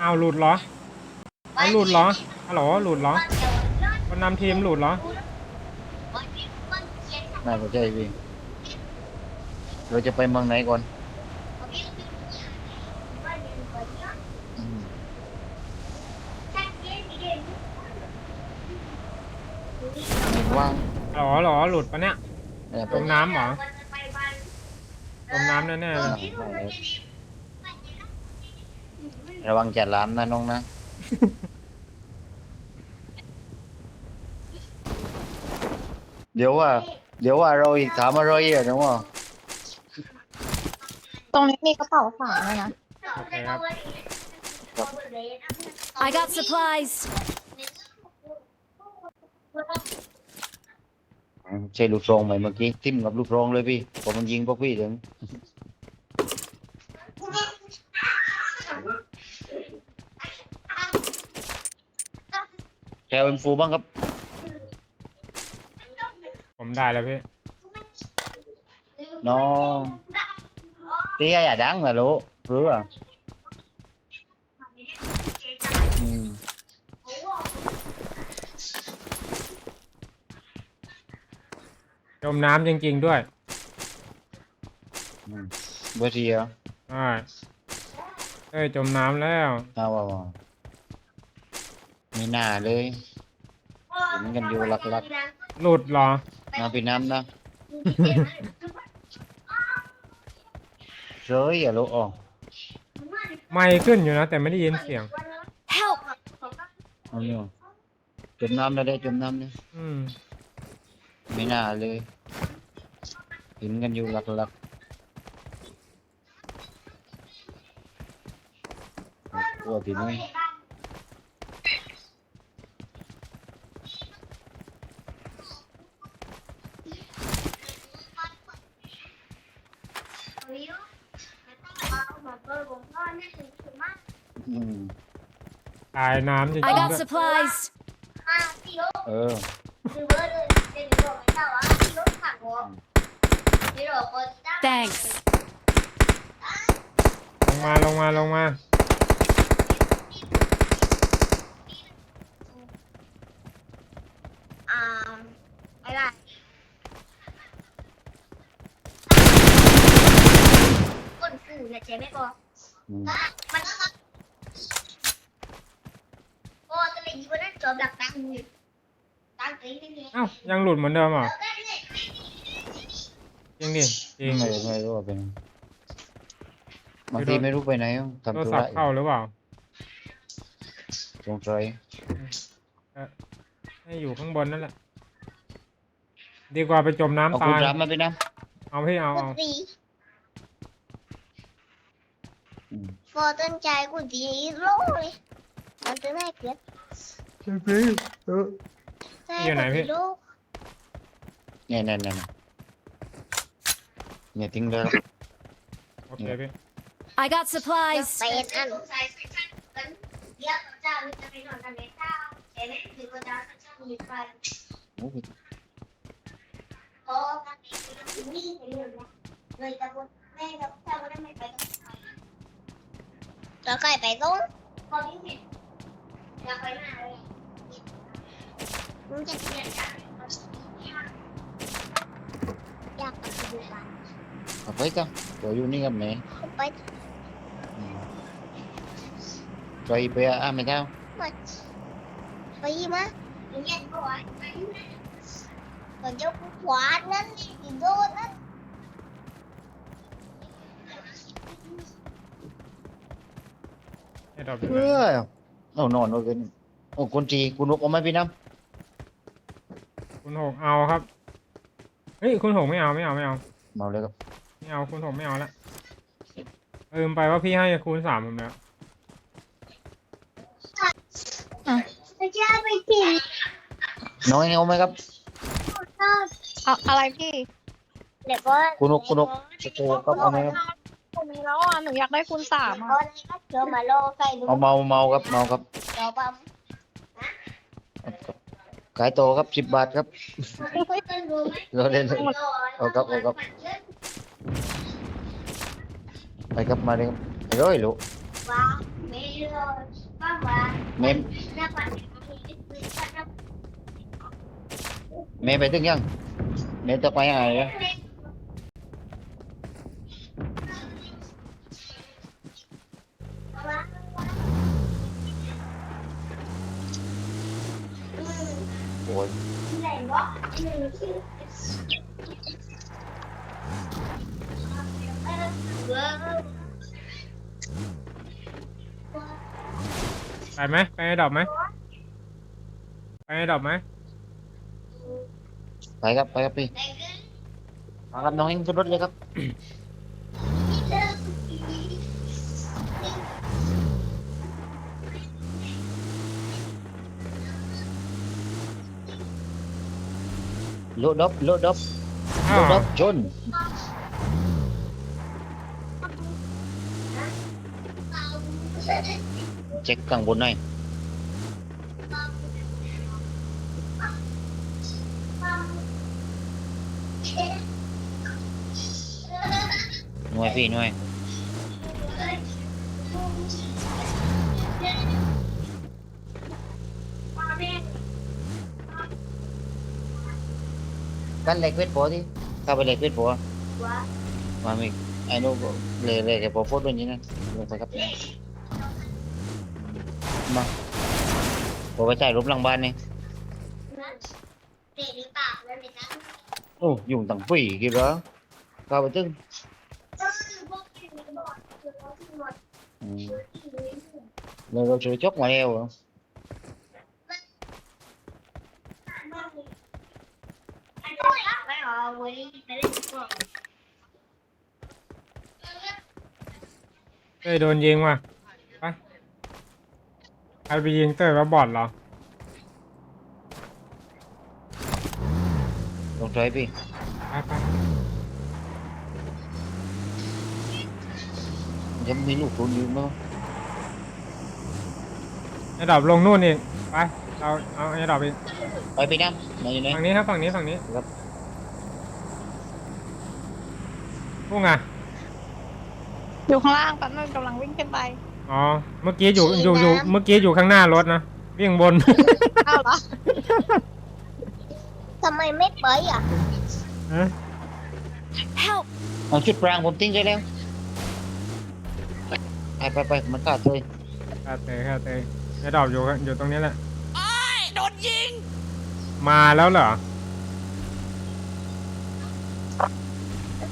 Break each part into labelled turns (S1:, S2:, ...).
S1: เอาหลุดเหรอเอาหลุดเหรอฮัลโหลหลุดเหรอคนนำทีมหลุดเหรอ
S2: น่าจะใช่พี่เราจะไปเมืองไหนก่อนว่าง
S1: ฮัลโหลฮัลโหลุดปะเนี่ย
S2: เนี่ยไป
S1: จมน้ำเหรอจมน้ำแน่ๆเลย
S2: ระวังจัดหลามนะน้องนะ เดี๋ยวว่า เดี๋ยวว่าเราอีกถามอะไรอะน้องว่า
S3: ตรงนี้มีกระเป๋าฝากด้วยนะ
S1: โอเคครับ
S4: I got supplies.
S2: ใช่ลูกซองไหมเมื่อกี้ทิ่มกับลูกซองเลยพี่ผมมันยิงพวกพี่ถึง ลเอ็มฟูบ้างครับ
S1: ผมได้แล้วพี่
S2: น้องเตี้ยอย่าดังนะลูกรู้อะอืม
S1: จมน้ำจริง ๆ ด้วย
S2: อืมเบอร์ทีเหรอ
S1: ใช่เอ้ยจมน้ำแล้ว
S2: เอาว่าว่า ไม่น่าเลยเห็นกันอยู่หลัก
S1: หลุดเหรอ
S2: ๆมาพี่น้ำนะเฉยอะลูกอ๋อ
S1: ไม่ขึ้นอยู่นะ แต่ไม่ได้ยินเสียง
S4: Help!
S2: เอาเนี่ยจมน้ำแล้วได้จมน้ำเนี่ย
S1: อืม
S2: ไม่น่าเลยเห็นกันอยู่หลักๆกลัวทีนี้ อืม
S1: ตายน้ำจริง
S4: I
S1: ๆ
S4: got
S1: ด้วย
S4: supplies.
S2: เออ
S4: Thanks.
S1: ลงมาลงมาลงมา
S3: อ่าอะไรก้นกูเนี่ยเจ๊ไม่บอก
S2: อืม
S3: มันก็โอ้ก็เลยยิงคนนั้นจบหลักตังค์อยู่ตังค์ตีนี่นี่
S1: เอ้ายังหลุดเหมือนเดิมเหรอจริงดิจริง
S2: ไม่ไม่รู้ว่าเป็นบางทีไม่รู้ไปไหน
S1: โทร
S2: ทำธุ
S1: ศัพ
S2: ระ
S1: ท์เข้าหรือเปล่า
S2: สงสัย
S1: ให้อยู่ข้างบนนั่นแหละดีกว่าไปจม
S2: เอา
S1: น้ำ
S2: คุ
S1: ตา
S2: ณ
S1: ย
S2: รับมาพี่น้
S1: เอาพี่เอา
S3: กู
S1: เอา
S3: ตีำ
S2: อืม
S3: พอต้นใจกูตีโลเลยมันจะไม่เกิด
S1: อยู่ไหนพี่
S3: ลูก
S2: เนี่ยเนี่ยเนี่ยเนี่ยเนี่ยทิ้งเลย
S1: โอเคพี่
S4: I got
S3: จะ
S4: supplies.
S3: เป็นอันเดี๋ยวเจ้าจะไปนอนกันในเจ้าเจ๊หรือก็เจ้าจะมีไฟ
S2: โอ้โห
S3: โอ้กันนี่เห็นเลยเลยตะบุแม่กับเจ้าก็ได้ไม่ไปกับใครแล้วใครไปต้นพ มึงจะเปลี่ยนจากอยากไปดูบ้าน
S2: เอาไปกันตัวอยู่นี่กับแม่
S3: ไป
S2: อืมใจไปอะไม่เท่า
S3: หมดไปมาเย็นก่อนก่อนจะขวานนั่นนี่โดนนั่น
S1: ให้ดอก
S2: เพื่อเอานอนเอาเป็นโอ้คนจี คุณนกเอาไหมพี่น้
S1: คุณหกเอาครับ เฮ้ยคุณหกไม่เอาไม่เอาไม่เอาำ
S2: เมาเลยครับ
S1: ไม่เอาคุณหกไม่เอาละลืมไปว่าพี่ให้คูณสามผมแล้ว
S3: จะไปกิน
S2: น้อยเอาไหมครับ
S3: ข้าว
S5: อะอะไรพี่
S3: เดี๋ยวก็
S2: คุณนกคุณนกสโตครับเอาไหมครับ
S5: ผมมีแล้วอะหนูอยากได้คูณสาม
S3: ก็
S5: อะ
S3: เลยก็เจอมาโลใส่ดู
S2: เอาเมาเมาครับเมาครับ
S3: เดี๋ยวปั๊ม
S2: ขายโตครับสิบบาทครับ เราเล่นเอาครับเอาครับไปครับมาเลยครับไปเลยลูก
S3: ว่าไม่รู้ว่าว่า
S2: เมม
S3: นักปั่นมีวิธีการ
S2: เมมไปถึงยังเมมจะไปอะไรอะ
S1: ไปไหมไปให้ดอกไหมไปให้ดอกไหม
S2: ไปครับไปครับพี่มาครับน้องเฮงขึ้นรถเลยครับ โลดอบโลดอบ
S1: อ้า
S2: โล
S1: ว
S2: ดอบชนเช็คข้างบนหน่อยหน่วยพี่หน่วย กันเหล็กเวทโปที่เข้าไปเหล็กเวทโปมามีไอ้นู้นเลยเลยแกพอโฟดด้วยนี่นะลงไปครับมาพอไปจ่ายรูปหลังบ้านนี่
S3: เด็กหรือเปล่าแล้วเนี่ยนะ
S2: โอ้ยุ่งตั้งปีกี่เหรอเข้าไปตึ้ง
S3: ก็คือพวกที่มีบอดคือพวกที่หมด
S2: อืม
S3: ที่มี
S2: rồi rồi rồi chốt ngoài eo rồi
S3: มากเลยอันนี้ไม่เอาไว้ไปเล่นพวก
S1: เต้ยโดนยิงว่ะไปใครไปยิงเต้ยว่าบอดเหรอ
S2: đồng trời đi
S1: ไปไป
S2: giống như lục tốn nhiều mà
S1: ไอ้ดอกลงนู่นอีกไปเราเอาไอ้ดอกไป
S2: ở Việt Nam này này
S1: ฝั่งนี้ครับฝั่งนี้ฝั่งนี้
S2: ครับ
S1: พุ่งอะ
S5: อยู่ข้างล่างแป๊บนึงกำลังวิ่งขึ้นไป
S1: อ๋อ เมื่อกี้อยู่อยู่อยู่เมื่อกี้อยู่ข้างหน้ารถนะวิ่งบน
S5: อ้าวเหรอ
S3: ทำไมไม่ไปอะ
S1: ฮะ
S4: Help!
S2: ở chút rang một tiếng cái đeo ai phải phải mà cả thôi
S1: แค่เตะแค่เตะไอ้ดอกอยู่อยู่ตรงนี้แหละ โดนยิง มาแล้วเหรอ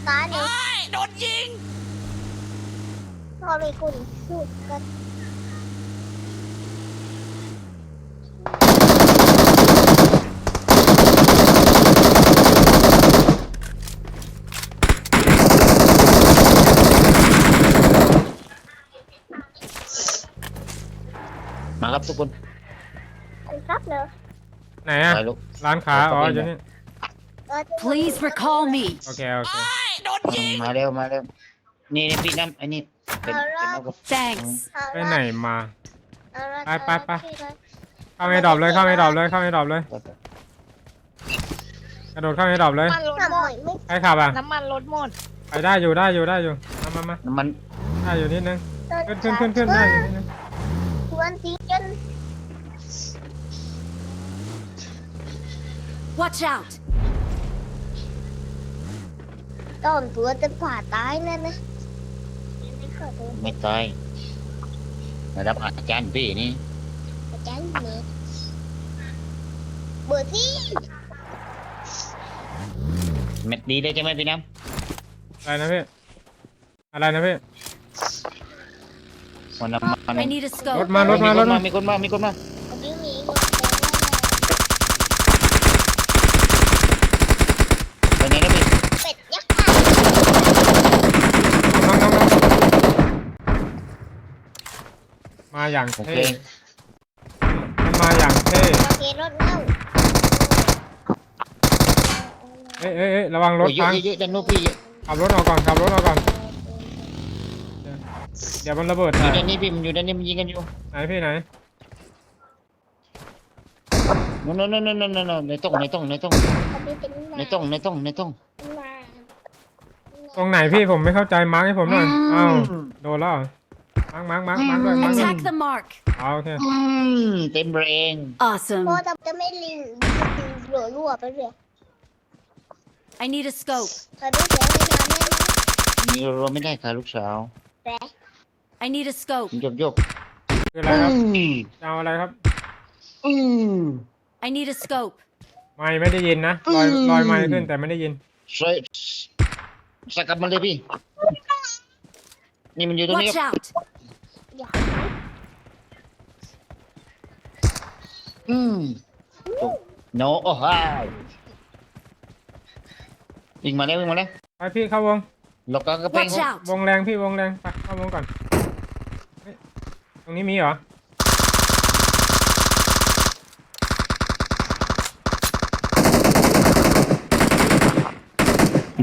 S3: ตาเนี่ยโดนยิง พอไปคุณสู้กัน
S2: mà gấp tụi con
S3: ครับเนอะ
S1: ไหนอะ
S2: phải lúc
S1: ร้านค้าอ๋ออยู่นี่
S4: Please recall me.
S1: โอเคโอเค
S2: Ừ, mà đeo mà đeo nè nè Việt Nam anh nè Cái- cái nó gấp.
S4: Thanks.
S1: ไปไหนมา ไปไปไป
S3: ไป
S1: เข้าไอ้ดอกเลยเข้าไอ้ดอกเลยเข้าไอ้ดอกเลย
S2: Phải, phải.
S1: กระโดดเข้าไอ้ดอกเลย
S5: น้ำมันรถ
S3: ทำ
S5: หม
S3: ไม
S5: ด
S3: ไม่
S1: ใครขับอะ
S5: น้ำมันรถหมด
S1: ไปได้อยู่ได้อยู่ได้อยู่มามามา
S2: nó mình
S1: ได้อยู่นิดนึงขึ้นขึ้นขึ้นขึ้นได้อยู่นิดนึง
S3: ทวนตีจน
S4: Watch out!
S3: ต้นตัวจะผ่าตายนั่นนะ ไม่ขอโทษ
S2: mới tay là đáp hạt chan vì nè
S3: อาจารย์เมย์เบอร์ที่
S2: mệt đi đây cho mấy Việt Nam
S1: อะไรนะพี่อะไรนะพี่
S2: còn nằm mà
S4: I need a
S1: รถ
S4: scope.
S1: มารถมารถมา
S2: มีคนมา มีคนมา
S3: อันนี้มี
S2: ไปไหนนะพี่
S3: เป็ดยักษ์ค่ะ
S1: น้องน้องน้อง มาอย่าง
S2: โอ
S1: เท่
S2: เค
S1: มันมาอย่างเท่
S3: โอเครถเน่า
S1: เอ้ยเอ้ยเอ้ยระวังรถ
S2: โอ้ยเย
S1: พั
S2: อะ
S1: ง
S2: เยอะๆด้านโน้นพี่
S1: ขับรถออกก่อนขับรถออกก่อนเดี๋ยวมันระเบิด
S2: อยู่
S1: ใส่
S2: ด้านนี้พี่มันอยู่ด้านนี้มันยิงกันอยู่
S1: ไหนพี่ไหน
S2: โน่นโน่นโน่นโน่นโน่นในต้องในต้องในต้อง
S3: อันนี้เป็น
S2: ในต้องในต้องในต้อง
S3: มา
S1: ตรงไหนพี่ผมไม่เข้าใจมาร์กให้ผมหน่อยอ้าวโดนแล้วเหรอ มาร์กมาร์กมาร์กมาร์กด้วยมาร์กด้วย
S4: Attack the mark.
S1: เอาโอเค
S2: อืมเต็มแรง
S4: Awesome.
S3: โอ้จะจะไม่ลิงหลัวรั่วไปเลย
S4: I need a scope.
S3: ใครไม่เสียเวลาแน่นอน
S2: มีเราไม่ได้ค่ะลูกสาว
S3: แปะ
S4: I need a scope.
S2: ยกยก
S1: คืออะไรครับจะเอาอะไรครับ
S2: อืม
S4: I need a scope.
S1: ไม่ไม่ได้ยินนะลอย
S2: อืม
S1: ลอยไม่ขึ้นแต่ไม่ได้ยิน
S2: ใส่สกัดมันเลยพี่ นี่มันอยู่ตรงนี้
S4: Watch
S2: ครับ
S4: out.
S3: อย่า
S2: อืมโนโอ้ฮายวิ่งมาแล้ววิ่งมาแล้ว
S1: ไปพี่เข้าวง
S2: หลบกลางกระเพง
S4: Watch out.
S1: วงแรงพี่วงแรงไปเข้าวงก่อนเฮ้ยตรงนี้มีเหรอ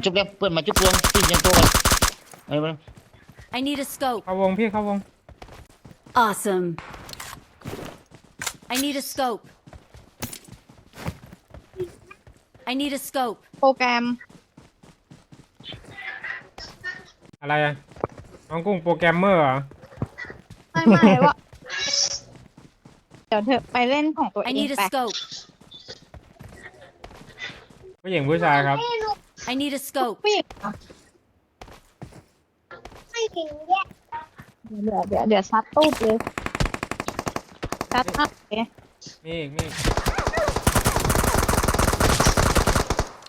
S2: จุบแล้วเพื่อนมาจุบเพื่อนตีนยังตัวกันเอาไป
S4: I need a scope.
S1: เข้าวงพี่เข้าวง
S4: Awesome. I need a scope. I need a scope.
S5: โปรแกรม
S1: อะไรอะน้องกุ้งโปรแกรมเมอร์เหรอ
S5: ไม่ไม่ว่าเดี๋ยวเธอไปเล่นของตัวเอ
S4: I
S5: ง
S4: need a
S5: ไป
S4: scope.
S1: ผู้หญิงผู้ชายครับ
S4: I need a scope.
S5: ผู้หญิงเหรอ
S3: ไม่ถึงแยก
S5: เดี๋ยวเดี๋ยวเดี๋ยวซัดตู้มเลย ซัดอัพเลย
S1: มีอีกมีอีก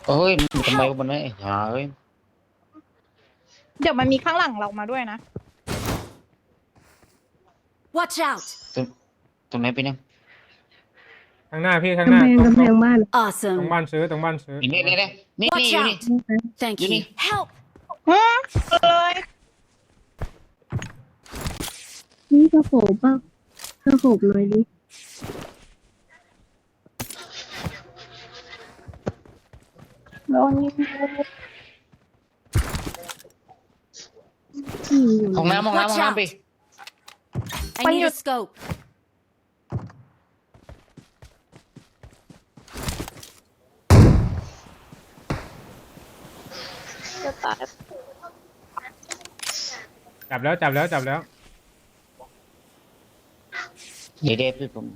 S2: โอ้ยมันทำไมมันไม่หาเอ้ย
S5: เดี๋ยวมันมีข้างหลังเรามาด้วยนะ
S4: Watch out.
S2: ตรงไหนไปเนี่ย
S1: ข้างหน้าพี่ข้างหน้าตรงตรงตรง
S4: Awesome.
S1: บ้านซื้อตรงบ้านซื้อ
S2: นี่นี่นี่นี่นี่
S4: Watch
S2: อยู่นี่
S4: out. Thank
S2: You
S4: you.
S2: need-
S4: Help.
S5: ฮะเลย
S6: นี่กระโขบป่ะ กระโขบหน่อยดิ
S5: โดนยิง
S6: อืมอยู่
S2: ห้องน้ำห้องน้ำห้อง
S4: Watch
S2: น้ำไป
S4: I need a scope.
S5: จะตาย
S1: จับแล้วจับแล้วจับแล้ว
S2: เดี๋ยวเดี๋ยวพี่ผม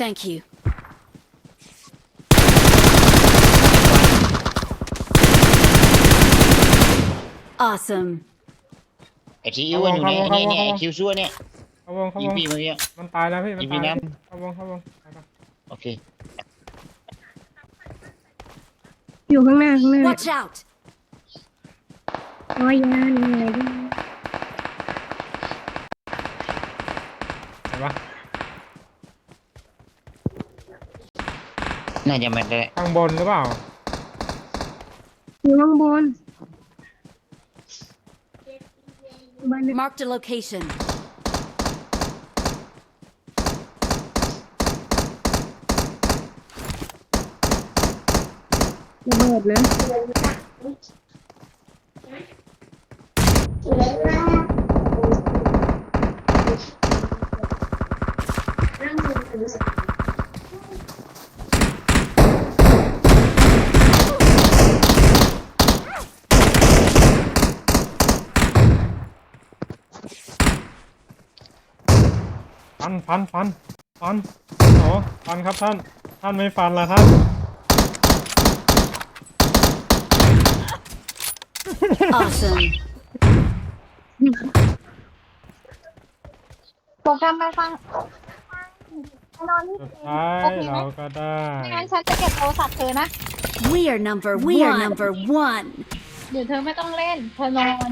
S4: Thank you. Awesome.
S2: ไอ้ที่อิ้วอยู่เนี่ยไอ้เนี่ยเนี่ยไอ้คิวซัวเนี่ย
S1: เข้าวงเข้า
S2: ยิ
S1: ว
S2: ง
S1: ง
S2: พี่เมื่อกี้
S1: มันตายแล้วพี่ มัน
S2: ยิงพี่
S1: ตายแล้ว
S2: น้
S1: เข้าวงเข้าวงไปก่อน
S2: โอเค
S6: อยู่ข้างหน้าข้างหน้า
S4: Watch out.
S6: ร้อยยานอะไรด้วย
S1: เห็นปะ
S2: น่าจะไม่ได้
S1: ข้างบนหรือเปล่า
S6: อยู่ข้างบนบ้าน
S4: Marked a location.
S6: ระเบิดนะ
S1: ฟั นฟันฟันฟันโอ้ฟันครับท่าน ท่านไม่ฟันละท่าน
S4: Awesome.
S5: โปรแกรมไปฟังนอนนี่
S1: สุดท้ายเราก็ได้
S5: ไม่งั้นฉันจะเก็บโทรศัพท์เธอนะ
S4: We are number we are number one.
S5: เดี๋ยวเธอไม่ต้องเล่น เธอนอน